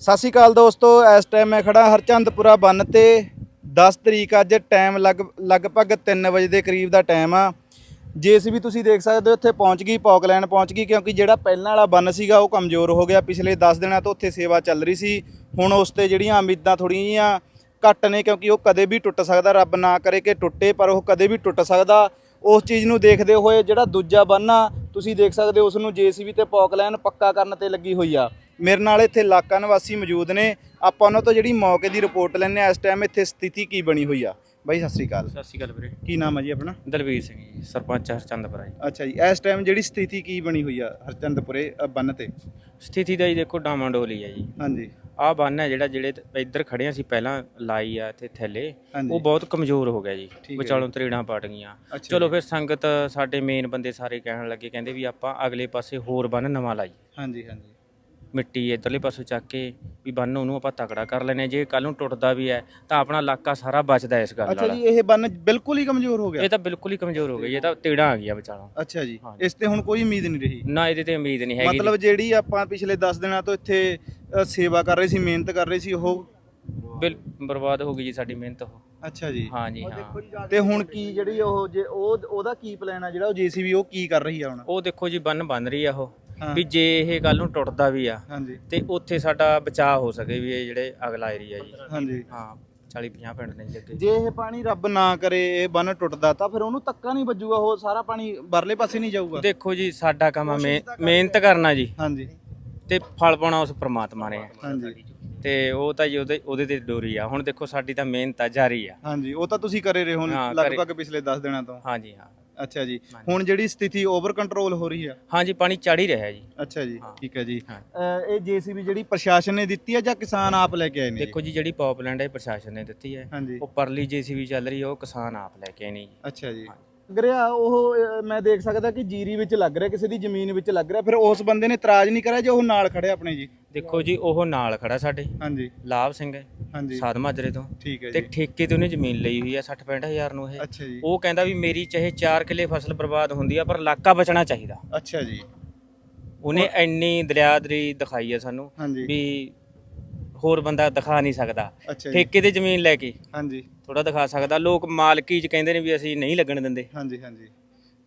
ਸਤਿ ਸ਼੍ਰੀ ਅਕਾਲ ਦੋਸਤੋ, ਇਸ ਟਾਈਮ ਮੈਂ ਖੜਾ ਹਰਚੰਦਪੁਰਾ ਬੰਨ ਤੇ। 10 ਤਰੀਕ ਅੱਜ ਟਾਈਮ ਲਗ, ਲਗਭਗ 3 ਵਜੇ ਦੇ ਕਰੀਬ ਦਾ ਟਾਈਮ ਆ। ਜੇਸੀਬੀ ਤੁਸੀਂ ਦੇਖ ਸਕਦੇ ਹੋ, ਇੱਥੇ ਪਹੁੰਚ ਗਈ ਪੌਕਲੈਂਡ ਪਹੁੰਚ ਗਈ, ਕਿਉਂਕਿ ਜਿਹੜਾ ਪਹਿਲਾਂ ਵਾਲਾ ਬੰਨ ਸੀਗਾ, ਉਹ ਕਮਜ਼ੋਰ ਹੋ ਗਿਆ। ਪਿਛਲੇ 10 ਦਿਨਾਂ ਤੋਂ ਉੱਥੇ ਸੇਵਾ ਚੱਲ ਰਹੀ ਸੀ। ਹੁਣ ਉਸ ਤੇ ਜਿਹੜੀਆਂ ਉਮੀਦਾਂ ਥੋੜ੍ਹੀਆਂ ਜਿਹੀਆਂ ਘੱਟ ਨੇ, ਕਿਉਂਕਿ ਉਹ ਕਦੇ ਵੀ ਟੁੱਟ ਸਕਦਾ, ਰੱਬ ਨਾ ਕਰੇ ਕਿ ਟੁੱਟੇ, ਪਰ ਉਹ ਕਦੇ ਵੀ ਟੁੱਟ ਸਕਦਾ। ਉਸ ਚੀਜ਼ ਨੂੰ ਦੇਖਦੇ ਹੋਏ ਜਿਹੜਾ ਦੂਜਾ ਬੰਨਾ ਤੁਸੀਂ ਦੇਖ ਸਕਦੇ ਹੋ ਉਸ ਨੂੰ ਜੇਸੀਬੀ ਤੇ ਪੌਕਲੈਨ ਪੱਕਾ ਕਰਨ ਤੇ ਲੱਗੀ ਹੋਈ ਆ। ਮੇਰੇ ਨਾਲ ਇੱਥੇ ਇਲਾਕਾ ਨਿਵਾਸੀ ਮੌਜੂਦ ਨੇ। ਆਪਾਂ ਉਹਨਾਂ ਤੋਂ ਜਿਹੜੀ ਮੌਕੇ ਦੀ ਰਿਪੋਰਟ ਲੈਣੇ ਆ ਇਸ ਟਾਈਮ ਇੱਥੇ ਸਥਿਤੀ ਕੀ ਬਣੀ ਹੋਈ ਆ। ਬਾਈ ਸਤਿ ਸ੍ਰੀ ਅਕਾਲ। ਸਤਿ ਸ਼੍ਰੀ ਅਕਾਲ ਵੀਰੇ। ਕੀ ਨਾਮ ਹੈ ਜੀ ਆਪਣਾ? ਦਲਵੀਰ ਸਿੰਘ ਜੀ ਸਰਪੰਚ ਹਰਚੰਦਪੁਰਾ ਜੀ। ਅੱਛਾ ਜੀ ਇਸ ਟਾਈਮ ਜਿਹੜੀ ਸਥਿਤੀ ਕੀ ਬਣੀ ਹੋਈ ਆ ਹਰਚੰਦਪੁਰੇ ਅ, ਬੰਨ ਤੇ? ਸਥਿਤੀ ਦਾ ਜੀ ਦੇਖੋ ਡਾਮਾਡੋਲੀ ਹੈ ਜੀ। ਹਾਂਜੀ। ਆਹ ਬੰਨ ਹੈ ਜਿਹੜਾ ਜਿਹੜੇ ਤ- ਇੱਧਰ ਖੜੇ ਸੀ ਪਹਿਲਾਂ ਲਾਈ ਆ ਇੱਥੇ ਥੱਲੇ ਹਾਂਜੀ। ਉਹ ਬਹੁਤ ਕਮਜ਼ੋਰ ਹੋ ਗਿਆ ਜੀ। ਹੈ ਵਿਚਾਲੋਂ ਤਰੇੜਾਂ ਪਟ ਗਈਆਂ ਅੱਛਾ ਚਲੋ। ਫਿਰ ਸੰਗਤ ਸਾਡੇ ਮੇਨ ਬੰਦੇ ਸਾਰੇ ਕਹਿਣ ਲੱਗੇ ਕਹਿੰਦੇ ਵੀ ਆਪਾਂ ਅਗਲੇ ਪਾਸੇ ਹੋਰ ਬੰਨ ਨਵਾਂ ਲਾਈਏ। ਹਾਂਜੀ ਹਾਂਜੀ। ਮਿੱਟੀ ਇੱਧਰਲੇ ਪਾਸੋਂ ਚੱਕ ਕੇ ਵੀ ਬੰਨ ਉਹਨੂੰ ਆਪਾਂ ਤਕੜਾ ਕਰ ਲੈਨੇ ਜੇ ਕੱਲ ਨੂੰ ਟੁੱਟਦਾ ਵੀ ਹੈ ਤਾਂ ਆਪਣਾ ਇਲਾਕਾ ਸਾਰਾ ਬਚਦਾ ਇਸ ਗੱਲ ਅੱਛਾ ਨਾਲ। ਜੀ ਇਹ ਬੰਨ ਬਿਲਕੁਲ ਹੀ ਕਮਜ਼ੋਰ ਹੋ ਗਿਆ? ਇਹ ਤਾਂ ਬਿਲਕੁਲ ਹੀ ਕਮਜ਼ੋਰ ਹੋ ਗਈ ਇਹ ਤਾਂ ਤੇੜਾਂ ਆ ਗਈਆਂ ਵਿਚਾਲੋਂ। ਅੱਛਾ ਜੀ ਹਾਂਜੀ। ਇਸ ਤੇ ਹੁਣ ਕੋਈ ਉਮੀਦ ਨਹੀਂ ਰਹੀ? ਨਾ ਇਹਦੇ ਤੇ ਉਮੀਦ ਨਹੀਂ ਹੈਗੀ ਮਤਲਬ ਜਿਹੜੀ ਆਪਾਂ ਪਿਛਲੇ 10 ਦਿਨਾਂ ਤੋਂ ਇੱਥੇ ਅ, ਸੇਵਾ ਕਰ ਰਹੇ ਸੀ ਮਿਹਨਤ ਕਰ ਰਹੇ ਸੀ ਉਹ? ਬਿਲ ਬਰਬਾਦ ਹੋ ਗਈ ਜੀ ਸਾਡੀ ਮਿਹਨਤ ਉਹ। ਅੱਛਾ ਜੀ। ਹਾਂ ਜੀ ਹਾਂ। ਤੇ ਹੁਣ ਕੀ ਜਿਹੜੀ ਉਹ ਜੇ ਉਹ ਉਹਦਾ ਕੀ ਪਲਾਨ ਆ? ਜਿਹੜਾ ਉਹ ਜੀਸੀਬੀ ਉਹ ਕੀ ਕਰ ਰਹੀ ਆ ਹੁਣ? ਉਹ ਦੇਖੋ ਜੀ ਬੰਨ ਬਣ ਰਹੀ ਆ ਉਹ। ਵੀ ਜੇ ਇਹ ਕੱਲ ਨੂੰ ਟੁੱਟਦਾ ਵੀ ਆ ਹਾਂਜੀ। ਤੇ ਉੱਥੇ ਸਾਡਾ ਬਚਾਅ ਹੋ ਸਕੇ ਵੀ ਇਹ ਜਿਹੜੇ ਅਗਲਾ ਏਰੀਆ ਜੀ। ਹਾਂਜੀ। ਹਾਂ 40 50 ਪਿੰਡ ਨੇ ਜੀ ਅੱਗੇ। ਜੇ ਇਹ ਪਾਣੀ ਰੱਬ ਨਾ ਕਰੇ ਇਹ ਬੰਨ ਟੁੱਟਦਾ ਤਾਂ ਫਿਰ ਉਹਨੂੰ ਧੱਕਾ ਨਹੀਂ ਵੱਜੂਗਾ ਉਹ ਸਾਰਾ ਪਾਣੀ ਬਰਲੇ ਪਾਸੇ ਨਹੀਂ ਜਾਊਗਾ? ਦੇਖੋ ਜੀ ਸਾਡਾ ਕੰਮ ਆ ਮਿਹ- ਮਿਹਨਤ ਕਰਨਾ ਜੀ। ਹਾਂਜੀ। ਤੇ ਫਲ ਪਾਉਣਾ ਉਸ ਪ੍ਰਮਾਤਮਾ ਨੇ। ਆ। ਹਾਂਜੀ। ਤੇ ਉਹ ਤਾਂ ਜੀ ਉਹਦੇ ਉਹਦੇ ਤੇ ਡੋਰੀ ਆ। ਹੁਣ ਦੇਖੋ ਸਾਡੀ ਤਾਂ ਮਿਹਨਤ ਆ ਜਾਰੀ ਆ। ਹਾਂਜੀ ਉਹ ਤਾਂ ਤੁਸੀਂ ਕਰੇ ਰਹੇ ਹੋ ਹਾਂ, ਕਰੇ। ਲਗਭਗ ਪਿਛਲੇ 10 ਦਿਨਾਂ ਤੋਂ। ਹਾਂ ਜੀ ਹਾਂ। ਅੱਛਾ ਜੀ। ਹਾਂਜੀ। ਹੁਣ ਜਿਹੜੀ ਸਥਿਤੀ ਓਵਰ ਕੰਟਰੋਲ ਹੋ ਰਹੀ ਆ? ਹਾਂ ਜੀ ਪਾਣੀ ਚੜ ਹੀ ਰਿਹਾ ਜੀ। ਅੱਛਾ ਜੀ। ਠੀਕ ਹੈ ਜੀ। ਇਹ ਜੀਸੀਬੀ ਜਿਹੜੀ ਪ੍ਰਸ਼ਾਸਨ ਨੇ ਦਿੱਤੀ ਆ ਜਾਂ ਕਿਸਾਨ ਆਪ ਲੈ ਕੇ ਆਏ ਨੇ? ਦੇਖੋ ਜੀ ਜਿਹੜੀ ਪੌਪਲੈਂਡ ਹੈ ਪ੍ਰਸ਼ਾਸਨ ਨੇ ਦਿੱਤੀ ਹੈ। ਹਾਂਜੀ। ਉਹ ਪਰਲੀ ਜੀਸੀਬੀ ਚੱਲ ਰਹੀ ਹੈ ਉਹ ਕਿਸਾਨ ਆਪ ਲੈ ਕੇ ਆਏ ਨੇ ਜੀ। ਅੱਛਾ ਜੀ। ਹਾਂਜੀ। ਲੱਗ ਰਿਹਾ ਉਹ ਮੈਂ ਦੇਖ ਸਕਦਾ ਕਿ ਜੀਰੀ ਵਿੱਚ ਲੱਗ ਰਿਹਾ ਕਿਸੇ ਦੀ ਜ਼ਮੀਨ ਵਿੱਚ ਲੱਗ ਰਿਹਾ ਫਿਰ ਉਸ ਬੰਦੇ ਨੇ ਇਤਰਾਜ਼ ਨਹੀਂ ਕਰਿਆ ਜੇ ਉਹ ਨਾਲ ਖੜੇ ਆਪਣੇ ਜੀ? ਦੇਖੋ ਜੀ ਉਹ ਨਾਲ ਖੜਾ ਸਾਡੇ। ਹਾਂਜੀ। ਲਾਭ ਸਿੰਘ ਹੈ ਹਾਂਜੀ। ਸਾਧ ਮਾਜਰੇ ਤੋਂ। ਠੀਕ ਹੈ ਤੇ ਜੀ। ਠੇਕੇ ਤੇ ਉਹਨੇ ਜ਼ਮੀਨ ਲਈ ਹੋਈ ਆ 60 65000 ਨੂੰ ਇਹ। ਅੱਛਾ ਜੀ। ਉਹ ਕਹਿੰਦਾ ਵੀ ਮੇਰੀ ਚਾਹੇ 4 ਕਿੱਲੇ ਫਸਲ ਬਰਬਾਦ ਹੁੰਦੀ ਆ ਪਰ ਇਲਾਕਾ ਬਚਣਾ ਚਾਹੀਦਾ। ਅੱਛਾ ਜੀ। ਉਹਨੇ ਇੰਨੀ ਦਰਿਆਦਰੀ ਦਿਖਾਈ ਆ ਸਾਨੂੰ ਹਾਂਜੀ। ਵੀ ਹੋਰ ਬੰਦਾ ਦਿਖਾ ਨਹੀਂ ਸਕਦਾ। ਅੱਛਾ ਜੀ। ਠੇਕੇ ਤੇ ਜ਼ਮੀਨ ਲੈ ਕੇ ਹਾਂਜੀ। ਥੋੜਾ ਦਿਖਾ ਸਕਦਾ। ਲੋਕ ਮਾਲਕੀ ਚ ਕਹਿੰਦੇ ਨੇ ਵੀ ਅਸੀਂ ਨਹੀਂ ਲੱਗਣ ਦਿੰਦੇ। ਹਾਂਜੀ ਹਾਂਜੀ।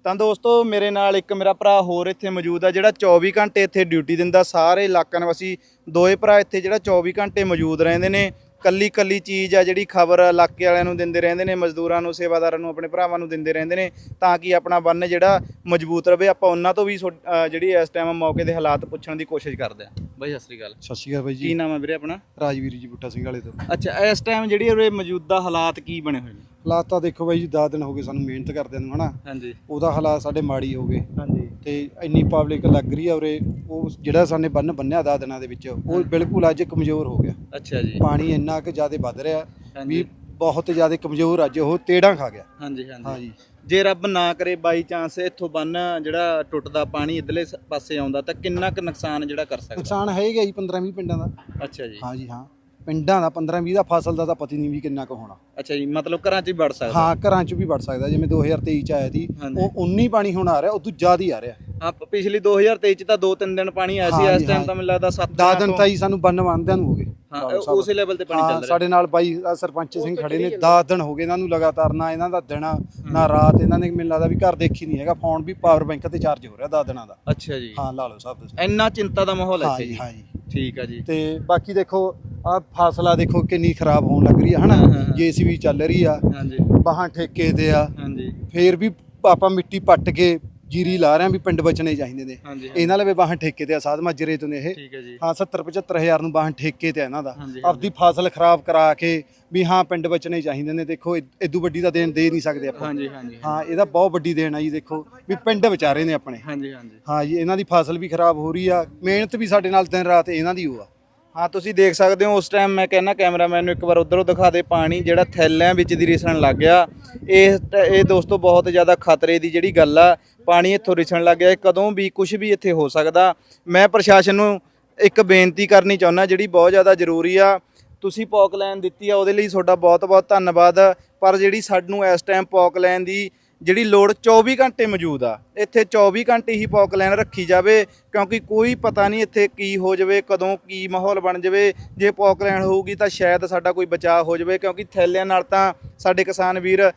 ਤਾਂ ਦੋਸਤੋ ਮੇਰੇ ਨਾਲ ਇੱਕ ਮੇਰਾ ਭਰਾ ਹੋਰ ਇੱਥੇ ਮੌਜੂਦ ਆ, ਜਿਹੜਾ 24 ਘੰਟੇ ਇੱਥੇ ਡਿਊਟੀ ਦਿੰਦਾ, ਸਾਰੇ ਇਲਾਕਾ ਨਿਵਾਸੀ ਦੋਏ ਭਰਾ ਇੱਥੇ ਜਿਹੜਾ 24 ਘੰਟੇ ਮੌਜੂਦ ਰਹਿੰਦੇ ਨੇ। ਕੱਲੀ ਕੱਲੀ ਚੀਜ਼ ਆ ਜਿਹੜੀ ਖਬਰ ਇਲਾਕੇ ਵਾਲਿਆਂ ਨੂੰ ਦਿੰਦੇ ਰਹਿੰਦੇ ਨੇ, ਮਜ਼ਦੂਰਾਂ ਨੂੰ, ਸੇਵਾਦਾਰਾਂ ਨੂੰ, ਆਪਣੇ ਭਰਾਵਾਂ ਨੂੰ ਦਿੰਦੇ ਰਹਿੰਦੇ ਨੇ, ਤਾਂ ਕਿ ਆਪਣਾ ਬੰਨ ਜਿਹੜਾ ਮਜ਼ਬੂਤ ਰਵੇ। ਆਪਾਂ ਉਹਨਾਂ ਤੋਂ ਵੀ ਸੋ- ਜਿਹੜੀ ਇਸ ਟਾਈਮ ਮੌਕੇ ਦੇ ਹਾਲਾਤ ਪੁੱਛਣ ਦੀ ਕੋਸ਼ਿਸ਼ ਕਰਦੇ ਆ। ਬਾਈ ਸਤਿ ਸ੍ਰੀ ਅਕਾਲ। ਸਤਿ ਸ਼੍ਰੀ ਅਕਾਲ ਬਾਈ ਕੀ ਜੀ ਨਾਮ ਹੈ ਵੀਰੇ ਆਪਣਾ? ਰਾਜਵੀਰ ਜੀ ਬੁੱਟਾ ਸਿੰਘ ਵਾਲੇ ਤੋਂ। ਅੱਛਾ ਇਸ ਟਾਈਮ ਜਿਹੜੀ ਉਰੇ ਮੌਜੂਦਾ ਹਾਲਾਤ ਕੀ ਬਣੇ ਹੋਏ ਨੇ? ਹਾਲਾਤ ਤਾਂ ਦੇਖੋ ਬਾਈ ਜੀ 10 ਦਿਨ ਹੋ ਗਏ ਸਾਨੂੰ ਮਿਹਨਤ ਕਰਦਿਆਂ ਨੂੰ ਹਨਾ? ਹਾਂਜੀ। ਉਹਦਾ ਹਾਲਾਤ ਸਾਡੇ ਮਾੜੀ ਹੋ ਗਏ। ਹਾਂਜੀ। ਤੇ ਇੰਨੀ ਪਬਲਿਕ ਲੱਗ ਰਹੀ ਆ ਉਰੇ ਉਹ ਜਿਹੜਾ ਸਾਨੇ ਬੰਨ ਬੰਨਿਆ 10 ਦਿਨਾਂ ਦੇ ਵਿੱਚ ਉਹ ਬਿਲਕੁਲ ਅੱਜ ਕਮਜ਼ੋਰ ਹੋ ਗਿਆ। ਅੱਛਾ ਜੀ। ਪਾਣੀ ਇੰਨਾ ਕਿ ਜ਼ਿਆਦਾ ਵੱਧ ਰਿਹਾ ਹਾਂਜੀ। ਵੀ ਬਹੁਤ ਜ਼ਿਆਦਾ ਕਮਜ਼ੋਰ ਅੱਜ ਉਹ ਤੇੜਾਂ ਖਾ ਗਿਆ। ਹਾਂਜੀ ਹਾਂਜੀ। ਹਾਂਜੀ। ਜੇ ਰੱਬ ਨਾ ਕਰੇ ਬਾਈ ਚਾਂਸ ਇੱਥੋਂ ਬੰਨ ਜਿਹੜਾ ਟੁੱਟਦਾ ਪਾਣੀ ਇਧਰਲੇ ਪਾਸੇ ਆਉਂਦਾ ਤਾਂ ਕਿੰਨਾ ਕੁ ਨੁਕਸਾਨ ਜਿਹੜਾ ਕਰ ਸਕਦਾ? ਨੁਕਸਾਨ ਹੈਗਾ ਜੀ 15 20 ਪਿੰਡਾਂ ਦਾ। ਅੱਛਾ ਜੀ। ਹਾਂਜੀ ਹਾਂ। ਪਿੰਡਾਂ ਦਾ 15 20 ਦਾ ਫਸਲ ਦਾ ਤਾਂ ਪਤਾ ਹੀ ਨਹੀਂ ਵੀ ਕਿੰਨਾ ਕੁ ਹੋਣਾ। ਅੱਛਾ ਜੀ ਮਤਲਬ ਘਰਾਂ 'ਚ ਹੀ ਵੜ ਸਕਦਾ? ਹਾਂ ਘਰਾਂ 'ਚ ਵੀ ਵੜ ਸਕਦਾ। ਜਿਵੇਂ 2023 ਚ ਆਇਆ ਸੀ ਹਾਂਜੀ। ਉਹ 19 ਪਾਣੀ ਹੁਣ ਆ ਰਿਹਾ ਉਹ ਤੋਂ ਜ਼ਿਆਦਾ ਹੀ ਆ ਰਿਹਾ। ਹਾਂ ਪ- ਪਿਛਲੀ 2023 'ਚ ਤਾਂ 2-3 ਦਿਨ ਪਾਣੀ ਆਇਆ ਸੀ ਇਸ ਟਾਈਮ ਹਾਂ। ਤਾਂ ਮੈਨੂੰ ਲੱਗਦਾ 7 10 ਦਿਨ ਤਾਂ ਹੀ ਸਾਨੂੰ ਬੰਨ ਬੰਨਦਿਆਂ ਨੂੰ ਹੋ ਗਏ। ਹਾਂ ਸਾਹਿਬ। ਉਸੇ ਲੈਵਲ ਤੇ ਪਾਣੀ ਹਾਂ ਚੱਲ ਰਿਹਾ। ਸਾਡੇ ਨਾਲ ਬਾਈ ਆਹ ਸਰਪੰਚ ਸਿੰਘ ਖੜੇ ਨੇ 10 ਦਿਨ ਹੋ ਗਏ ਇਹਨਾਂ ਨੂੰ ਲਗਾਤਾਰ ਨਾ ਇਹਨਾਂ ਦਾ ਦਿਨ ਨਾ ਰਾਤ ਇਹਨਾਂ ਨੇ ਮੈਨੂੰ ਲੱਗਦਾ ਵੀ ਘਰ ਦੇਖੀ ਨਹੀਂ ਹੈਗਾ। ਫੋਨ ਵੀ ਪਾਵਰ ਬੈਂਕ ਤੇ ਚਾਰਜ ਹੋ ਰਿਹਾ 10 ਦਿਨਾਂ ਦਾ। ਅੱਛਾ ਜੀ। ਹਾਂ ਲਾ ਲਓ ਸਭ ਤੁਸੀਂ। ਇੰਨਾ ਚਿੰਤਾ ਦਾ ਮਾਹੌਲ ਹੈ ਹਾਂ ਇੱਥੇ ਜੀ ਜੀ। ਹਾਂ ਜੀ ਠੀਕ ਆ ਜੀ। ਤੇ ਬਾਕੀ ਦੇਖੋ ਆ ਫਾਸਲਾ ਦੇਖੋ ਕਿੰਨੀ ਖਰਾਬ ਹੋਣ ਲੱਗ ਰਹੀ ਹੈ ਹਨਾ? ਹਾਂ, ਹਾਂ, ਹਾਂ। ਜੀਸੀਬੀ ਚੱਲ ਰਹੀ ਆ। ਹਾਂਜੀ। ਬਾਹਾਂ ਠੇਕੇ ਤੇ ਆ। ਹਾਂਜੀ। ਫੇਰ ਵੀ ਆਪਾਂ ਮਿੱਟੀ ਪੱਟ ਕੇ ਜੀਰੀ ਲਾ ਰਹੇ ਆ ਵੀ ਪਿੰਡ ਬਚਣੇ ਚਾਹੀਦੇ ਨੇ। ਹਾਂਜੀ ਇਹਨਾਂ ਲਵੇ ਬਾਹਾਂ ਠੇਕੇ ਤੇ ਆ ਸਾਧ ਮਾਜਰੇ ਤੋਂ ਨੇ ਇਹ। ਠੀਕ ਹੈ ਜੀ। ਹਾਂ 70 75 ਹਜ਼ਾਰ ਨੂੰ ਬਾਹਾਂ ਠੇਕੇ ਤੇ ਆ ਇਹਨਾਂ ਦਾ। ਹਾਂਜੀ, ਆਪਦੀ ਫਸਲ ਖਰਾਬ ਕਰਾ ਕੇ ਵੀ ਹਾਂ ਪਿੰਡ ਬਚਣੇ ਚਾਹੀਦੇ ਨੇ। ਦੇਖੋ ਇਦੋਂ ਵੱਡੀ ਤਾਂ ਦੇਣ ਦੇ ਨਹੀਂ ਸਕਦੇ ਆਪਾਂ। ਹਾਂਜੀ ਹਾਂਜੀ। ਹਾਂ ਇਹਦਾ ਬਹੁਤ ਵੱਡੀ ਦੇਣ ਆ ਜੀ ਦੇਖੋ ਵੀ ਪਿੰਡ ਵਿਚਾਰੇ ਨੇ ਆਪਣੇ। ਹਾਂਜੀ ਹਾਂਜੀ। ਹਾਂ ਜੀ ਇਹਨਾਂ ਦੀ ਫਸਲ ਵੀ ਖਰਾਬ ਹੋ ਰਹੀ ਆ। ਮਿਹਨਤ ਵੀ ਸਾਡੇ ਨਾਲ ਦਿਨ ਰਾਤ ਇਹਨਾਂ ਦੀ ਹੋ ਆ। ਹਾਂ, ਤੁਸੀਂ ਦੇਖ ਸਕਦੇ ਹੋ, ਉਸ ਟਾਈਮ ਮੈਂ ਕਹਿੰਦਾ ਕੈਮਰਾਮੈਨ ਨੂੰ ਇੱਕ ਵਾਰ ਉਧਰੋਂ ਦਿਖਾ ਦੇ ਪਾਣੀ, ਜਿਹੜਾ ਥੈਲਿਆਂ ਵਿੱਚ ਦੀ ਰਿਸਣ ਲੱਗ ਗਿਆ। ਇਹ ਟ- ਇਹ ਦੋਸਤੋ ਬਹੁਤ ਜ਼ਿਆਦਾ ਖਤਰੇ ਦੀ ਜਿਹੜੀ ਗੱਲ ਆ, ਪਾਣੀ ਇੱਥੋਂ ਰਿਸਣ ਲੱਗ ਗਿਆ। ਕਦੋਂ ਵੀ ਕੁਝ ਵੀ ਇੱਥੇ ਹੋ ਸਕਦਾ। ਮੈਂ ਪ੍ਰਸ਼ਾਸਨ ਨੂੰ ਇੱਕ ਬੇਨਤੀ ਕਰਨੀ ਚਾਹੁੰਦਾ, ਜਿਹੜੀ ਬਹੁਤ ਜ਼ਿਆਦਾ ਜ਼ਰੂਰੀ ਆ। ਤੁਸੀਂ ਪੌਕ ਲਾਈਨ ਦਿੱਤੀ ਆ, ਉਹਦੇ ਲਈ ਤੁਹਾਡਾ ਬਹੁਤ ਬਹੁਤ ਧੰਨਵਾਦ। ਪਰ ਜਿਹੜੀ ਸਾਨੂੰ ਇਸ ਟਾਈਮ ਪੌਕ ਲਾਈਨ ਦੀ ਜਿਹੜੀ ਲੋੜ 24 ਘੰਟੇ ਮੌਜੂਦ ਆ। ਇੱਥੇ 24 ਘੰਟੇ ਹੀ ਪੌਕਲਾਈਨ ਰੱਖੀ ਜਾਵੇ, ਕਿਉਂਕਿ ਕੋਈ ਪਤਾ ਨਹੀਂ ਇੱਥੇ ਕੀ ਹੋ ਜਾਵੇ, ਕਦੋਂ ਕੀ ਮਾਹੌਲ ਬਣ ਜਾਵੇ। ਜੇ ਪੌਕਲਾਈਨ ਹੋਊਗੀ ਤਾਂ ਸ਼ਾਇਦ ਸਾਡਾ ਕੋਈ ਬਚਾਅ ਹੋ ਜਾਵੇ, ਕਿਉਂਕਿ ਥੈਲਿਆਂ ਨਾਲ ਤਾਂ ਸਾਡੇ ਕਿਸਾਨ ਵੀਰ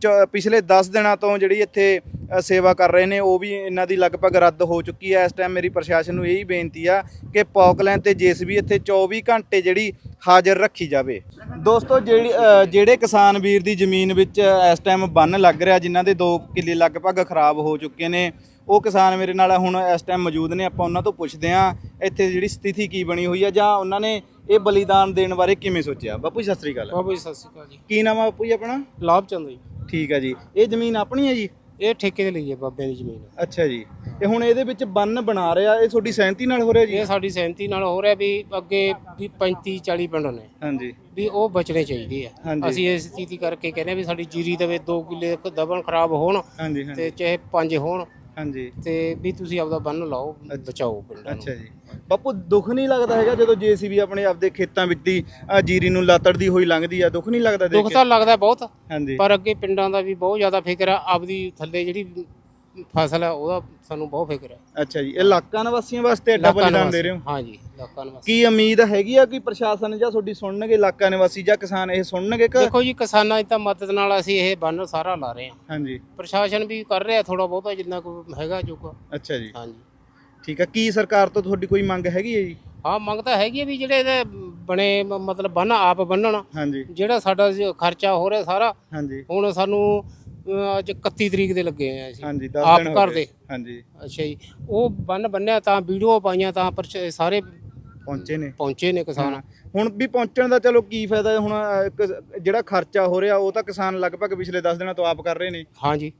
ਚ- ਪਿਛਲੇ 10 ਦਿਨਾਂ ਤੋਂ ਜਿਹੜੀ ਇੱਥੇ ਸੇਵਾ ਕਰ ਰਹੇ ਨੇ ਉਹ ਵੀ ਇਹਨਾਂ ਦੀ ਲਗਭਗ ਰੱਦ ਹੋ ਚੁੱਕੀ ਹੈ। ਇਸ ਟਾਈਮ ਮੇਰੀ ਪ੍ਰਸ਼ਾਸਨ ਨੂੰ ਇਹੀ ਬੇਨਤੀ ਆ ਕਿ ਪੌਕਲਾਈਨ ਤੇ ਜੇਸੀਬੀ ਇੱਥੇ 24 ਘੰਟੇ ਜਿਹੜੀ ਹਾਜ਼ਰ ਰੱਖੀ ਜਾਵੇ। ਦੋਸਤੋ ਜਿਹੜੀ ਜਿਹੜੇ ਕਿਸਾਨ ਵੀਰ ਦੀ ਜ਼ਮੀਨ ਵਿੱਚ ਇਸ ਟਾਈਮ ਬੰਨ ਲੱਗ ਰਿਹਾ ਜਿਨ੍ਹਾਂ ਦੇ 2 ਕਿੱਲੇ ਲਗਭਗ ਖਰਾਬ ਹੋ ਚੁੱਕੇ ਨੇ ਉਹ ਕਿਸਾਨ ਮੇਰੇ ਨਾਲ ਹੁਣ ਇਸ ਟਾਈਮ ਮੌਜੂਦ ਨੇ। ਆਪਾਂ ਉਹਨਾਂ ਤੋਂ ਪੁੱਛਦੇ ਹਾਂ ਇੱਥੇ ਜਿਹੜੀ ਸਥਿਤੀ ਕੀ ਬਣੀ ਹੋਈ ਆ ਜਾਂ ਉਹਨਾਂ ਨੇ ਇਹ ਬਲੀਦਾਨ ਦੇਣ ਬਾਰੇ ਕਿਵੇਂ ਸੋਚਿਆ? ਬਾਪੂ ਜੀ ਸਤਿ ਸ੍ਰੀ ਅਕਾਲ। ਬਾਬੂ ਜੀ ਸਤਿ ਸ਼੍ਰੀ ਅਕਾਲ ਜੀ। ਕੀ ਨਾਮ ਆ ਬਾਪੂ ਜੀ ਆਪਣਾ? ਲਾਭ ਚੰਦ ਜੀ। ਠੀਕ ਹੈ ਜੀ। ਇਹ ਜ਼ਮੀਨ ਆਪਣੀ ਹੈ ਜੀ? ਇਹ ਠੇਕੇ ਤੇ ਲਈ ਹੈ ਬਾਬਿਆਂ ਦੀ ਜ਼ਮੀਨ। ਅੱਛਾ ਜੀ। ਤੇ ਹੁਣ ਇਹਦੇ ਵਿੱਚ ਬੰਨ ਬਣਾ ਰਿਹਾ ਇਹ ਤੁਹਾਡੀ ਸਹਿਮਤੀ ਨਾਲ ਹੋ ਰਿਹਾ ਜੀ? ਇਹ ਸਾਡੀ ਸਹਿਮਤੀ ਨਾਲ ਹੋ ਰਿਹਾ ਵੀ ਅੱਗੇ ਵੀ 35 40 ਪਿੰਡ ਨੇ। ਹਾਂਜੀ। ਵੀ ਉਹ ਬਚਣੇ ਚਾਹੀਦੇ ਆ। ਹਾਂਜੀ। ਅਸੀਂ ਇਸ ਸਥਿਤੀ ਕਰਕੇ ਕਹਿੰਦੇ ਆ ਵੀ ਸਾਡੀ ਜੀਰੀ ਦੇ ਵਿੱਚ 2 ਕਿੱਲੇ ਦਬਨ ਖਰਾਬ ਹੋਣ ਹਾਂਜੀ ਹਾਂਜੀ। ਤੇ ਚਾਹੇ 5 ਹੋਣ। ਹਾਂਜੀ। ਤੇ ਵੀ ਤੁਸੀਂ ਆਪਦਾ ਬੰਨ ਲਾਓ ਬਚਾਓ ਪਿੰਡਾਂ ਨੂੰ। ਅੱਛਾ ਜੀ। ਬਾਪੂ ਦੁੱਖ ਨਹੀਂ ਲੱਗਦਾ ਹੈਗਾ ਜਦੋਂ ਜੀਸੀਬੀ ਆਪਣੇ ਆਪਦੇ ਖੇਤਾਂ ਵਿੱਚ ਦੀ ਆਹ ਜੀਰੀ ਨੂੰ ਲਾਤੜਦੀ ਹੋਈ ਲੰਘਦੀ ਆ? ਦੁੱਖ ਨਹੀਂ ਲੱਗਦਾ ਦੇਖ ਦੁੱਖ ਕੇ? ਤਾਂ ਲੱਗਦਾ ਬਹੁਤ। ਹਾਂਜੀ। ਪਰ ਅੱਗੇ ਪਿੰਡਾਂ ਦਾ ਵੀ ਬਹੁਤ ਜ਼ਿਆਦਾ ਫਿਕਰ ਆ। ਆਪਦੀ ਥੱਲੇ ਜਿਹੜੀ ਫਸਲ ਹੈ ਉਹਦਾ ਸਾਨੂੰ ਬਹੁਤ ਫਿਕਰ ਹੈ। ਅੱਛਾ ਜੀ ਇਹ ਇਲਾਕਾ ਨਿਵਾਸੀਆਂ ਵਾਸਤੇ ਐਡਾ ਬਲੀਦਾਨ ਦੇ ਰਹੇ ਹੋ? ਹਾਂਜੀ ਇਲਾਕਾ ਨਿਵਾਸੀ। ਕੀ ਉਮੀਦ ਹੈਗੀ ਆ ਕਿ ਪ੍ਰਸ਼ਾਸਨ ਜਾਂ ਤੁਹਾਡੀ ਸੁਣਨਗੇ ਇਲਾਕਾ ਨਿਵਾਸੀ ਜਾਂ ਕਿਸਾਨ ਇਹ ਸੁਣਨਗੇ ਕਿ ਦੇਖੋ ਜੀ ਕਿਸਾਨਾਂ ਦੀ ਤਾਂ ਮਦਦ ਨਾਲ ਅਸੀਂ ਇਹ ਬੰਨ ਸਾਰਾ ਲਾ ਰਹੇ ਹਾਂ। ਹਾਂਜੀ। ਪ੍ਰਸ਼ਾਸਨ ਵੀ ਕਰ ਰਿਹਾ ਥੋੜਾ ਬਹੁਤਾ ਜਿੰਨਾ ਕੋ ਹੈਗਾ ਜੋ ਕੁ। ਅੱਛਾ ਜੀ। ਹਾਂਜੀ। ਠੀਕ ਆ ਕੀ ਸਰਕਾਰ ਤੋਂ ਤੁਹਾਡੀ ਕੋਈ ਮੰਗ ਹੈਗੀ ਹੈ ਜੀ? ਹਾਂ ਮੰਗ ਤਾਂ ਹੈਗੀ ਹੈ ਵੀ ਜਿਹੜੇ ਇਹਦੇ ਬਣੇ ਮਤਲਬ ਬੰਨ ਆਪ ਬੰਨਣ। ਹਾਂਜੀ। ਜਿਹੜਾ ਸਾਡਾ ਖਰਚਾ ਹੋ ਰਿਹਾ ਸਾਰਾ ਹਾਂਜੀ। ਹੁਣ ਸਾਨੂੰ ਅੱਜ 31 ਤਰੀਕ ਦੇ ਲੱਗੇ ਆ ਅਸੀਂ। ਹਾਂਜੀ 10 ਆਪ ਦਿਨ ਹੋ ਘਰ ਗਏ। ਦੇ। ਹਾਂਜੀ। ਅੱਛਾ ਜੀ। ਉਹ ਬੰਨ ਬੰਨਿਆ ਤਾਂ ਵੀਡੀਓ ਪਾਈਆਂ ਤਾਂ ਪਰ ਸਾਰੇ ਪਹੁੰਚੇ ਨੇ। ਪਹੁੰਚੇ ਨੇ ਕਿਸਾਨ। ਹੁਣ ਵੀ ਪਹੁੰਚਣ ਦਾ ਚਲੋ ਕੀ ਫਾਇਦਾ ਹੁਣ ਅਹ, ਇੱਕ ਜਿਹੜਾ ਖਰਚਾ ਹੋ ਰਿਹਾ ਉਹ ਤਾਂ ਕਿਸਾਨ ਲਗਭਗ ਪਿਛਲੇ 10 ਦਿਨਾਂ ਤੋਂ ਆਪ ਕਰ ਰਹੇ ਨੇ। ਹਾਂਜੀ।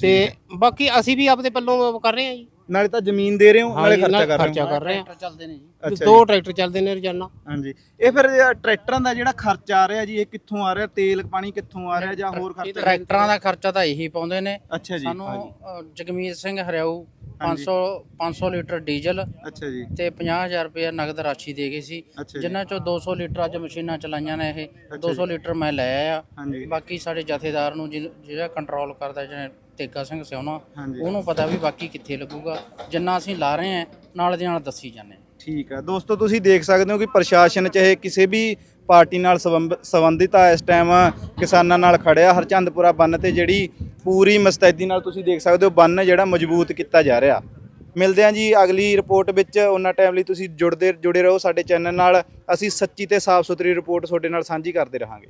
ਤੇ ਬਾਕੀ ਅਸੀਂ ਵੀ ਆਪਦੇ ਪੱਲੋਂ ਕਰ ਰਹੇ ਹਾਂ ਜੀ। ਨਾਲੇ ਤਾਂ ਜ਼ਮੀਨ ਦੇ ਰਹੇ ਹੋ ਨਾਲੇ ਖਰਚਾ ਕਰ ਰਹੇ ਖਰਚਾ ਹੋ। ਕਰ ਰਹੇ ਹਾਂ ਚੱਲਦੇ ਨੇ ਜੀ। ਅੱਛਾ ਦੋ ਟਰੈਕਟਰ ਚੱਲਦੇ ਨੇ ਰੋਜ਼ਾਨਾ। ਹਾਂਜੀ। ਇਹ ਫਿਰ ਟਰੈਕਟਰਾਂ ਦਾ ਜਿਹੜਾ ਖਰਚਾ ਆ ਰਿਹਾ ਜੀ ਇਹ ਕਿੱਥੋਂ ਆ ਰਿਹਾ? ਤੇਲ ਪਾਣੀ ਕਿੱਥੋਂ ਆ ਰਿਹਾ ਜਾਂ ਹੋਰ ਖਰਚਾ? ਟਰੈਕਟਰਾਂ ਦਾ ਖਰਚਾ ਤਾਂ ਇਹੀ ਪਾਉਂਦੇ ਨੇ। ਅੱਛਾ ਜੀ ਸਾਨੂੰ ਜਗਮੀਤ ਸਿੰਘ ਹਰਿਆਊ 500 500 ਲੀਟਰ ਡੀਜ਼ਲ ਅੱਛਾ ਜੀ। ਤੇ 50000 ਰੁਪਏ ਨਗਦ ਰਾਸ਼ੀ ਦੇ ਗਏ ਸੀ। ਅੱਛਾ ਜੀ। ਜਿਨ੍ਹਾਂ ਚੋਂ 200 ਲੀਟਰ ਅੱਜ ਮਸ਼ੀਨਾਂ ਚਲਾਈਆਂ ਨੇ ਇਹ। 200 ਲੀਟਰ ਮੈਂ ਲੈ ਆਇਆ। ਹਾਂਜੀ। ਬਾਕੀ ਸਾਡੇ ਜਥੇਦਾਰ ਨੂੰ ਜਿਹ- ਜਿਹੜਾ ਕੰਟਰੋਲ ਕਰਦਾ ਜਿਹਨੇ ਤੇਗਾ ਸਿੰਘ ਸਿਉਣਾ ਹਾਂਜੀ। ਉਹਨੂੰ ਪਤਾ ਵੀ ਬਾਕੀ ਕਿੱਥੇ ਲੱਗੂਗਾ। ਜਿੰਨਾ ਅਸੀਂ ਲਾ ਰਹੇ ਹਾਂ ਨਾਲ ਦੇ ਨਾਲ ਦੱਸੀ ਜਾਂਦੇ ਹਾਂ। ਠੀਕ ਆ। ਦੋਸਤੋ ਤੁਸੀਂ ਦੇਖ ਸਕਦੇ ਹੋ ਕਿ ਪ੍ਰਸ਼ਾਸਨ ਚਾਹੇ ਕਿਸੇ ਵੀ ਪਾਰਟੀ ਨਾਲ ਸੰਬੰਧ- ਸੰਬੰਧਿਤ ਆ। ਇਸ ਟਾਈਮ ਕਿਸਾਨਾਂ ਨਾਲ ਖੜਿਆ ਹਰਚੰਦਪੁਰਾ ਬੰਨ ਤੇ ਜਿਹੜੀ ਪੂਰੀ ਮਸਤੈਦੀ ਨਾਲ ਤੁਸੀਂ ਦੇਖ ਸਕਦੇ ਹੋ ਬੰਨ ਜਿਹੜਾ ਮਜ਼ਬੂਤ ਕੀਤਾ ਜਾ ਰਿਹਾ। ਮਿਲਦੇ ਹਾਂ ਜੀ ਅਗਲੀ ਰਿਪੋਰਟ ਵਿੱਚ। ਉਹਨਾਂ ਟਾਈਮ ਲਈ ਤੁਸੀਂ ਜੁੜਦੇ ਜੁੜੇ ਰਹੋ ਸਾਡੇ ਚੈਨਲ ਨਾਲ। ਅਸੀਂ ਸੱਚੀ ਤੇ ਸਾਫ਼ ਸੁਥਰੀ ਰਿਪੋਰਟ ਤੁਹਾਡੇ ਨਾਲ ਸਾਂਝੀ ਕਰਦੇ ਰਹਾਂਗੇ।